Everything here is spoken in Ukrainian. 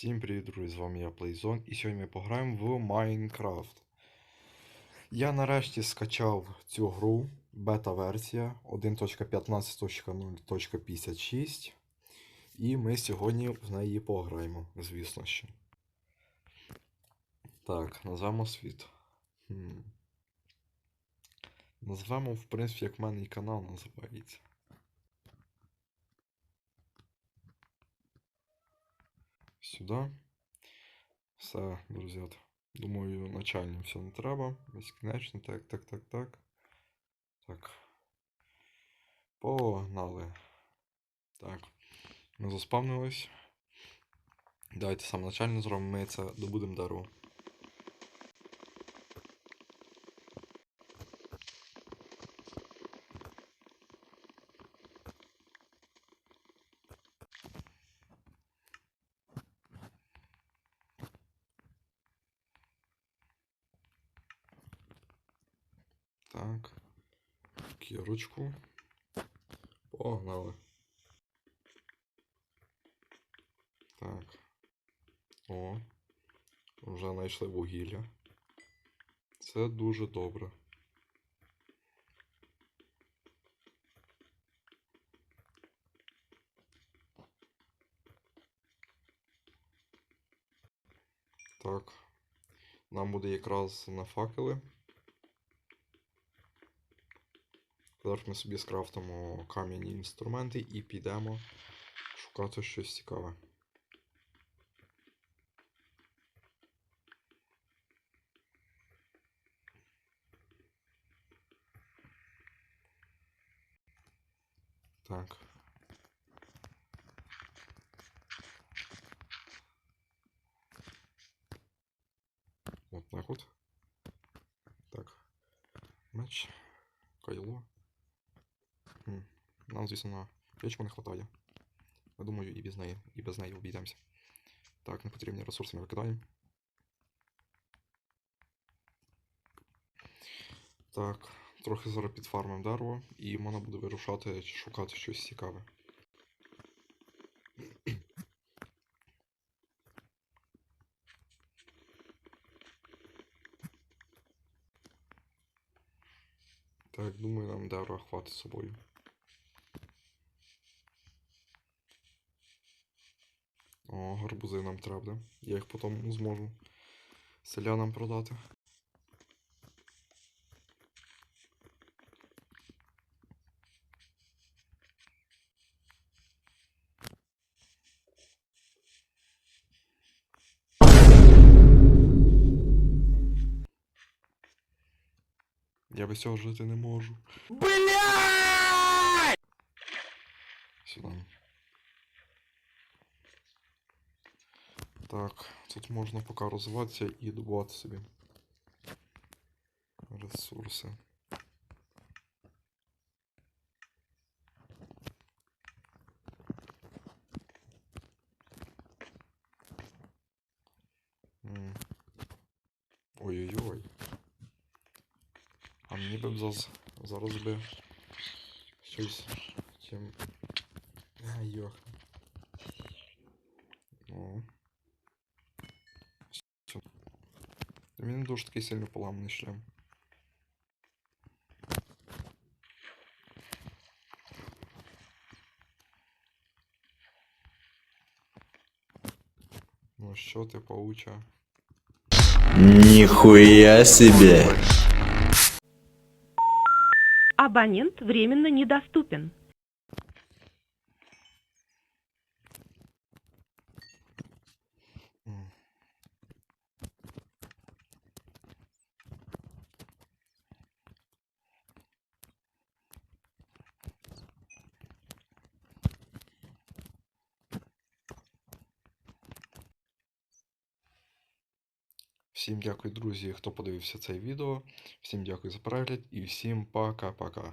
Всім привіт, друзі! З вами я Playzone, і сьогодні ми пограємо в Майнкрафт. Я нарешті скачав цю гру, бета-версія 1.15.0.56. І ми сьогодні в неї пограємо, звісно що. Так, назвемо світ. Хм. Назвемо, в принципі, як в мене і канал називається. Сюди. Все, друзі. Думаю, начальним все не треба. Безкінечно. Так, так, так, так. Так. Погнали. Так. Ми заспавнились. Давайте саме начальне зробимо. Ми це добудемо дерево. Так. Кірочку. Погнали. Так. О. Вже знайшли вугілля. Це дуже добре. Так. Нам буде якраз на факели. Зараз ми собі скрафтимо кам'яні інструменти і підемо шукати щось цікаве. Так. Вот так вот. Так. Меч. Кайло. Нам, звісно, на печку не вистачає. Я думаю, і без неї, і без неї обійдемося. Так, непотрібні ресурси ми викидаємо. Так, трохи зараз підфармимо дерево, і можна буде вирушати шукати щось цікаве. Так, думаю, нам дерева хватить з собою. О, гарбузи нам треба. Я їх потім зможу селянам продати. Я без цього жити не можу. Блядь! Сюди. Так, тут можна поки розвиватися і добувати собі ресурси. Ой-ой-ой. А мені б заз... зараз би щось чим. Йох. О. Він не дуже такий сильно поламаний шлем. Ну що ти, пауча? Нихуя себе! Абонент временно недоступен. Всім дякую, друзі, хто подивився це відео. Всім дякую за перегляд і всім пока-пока.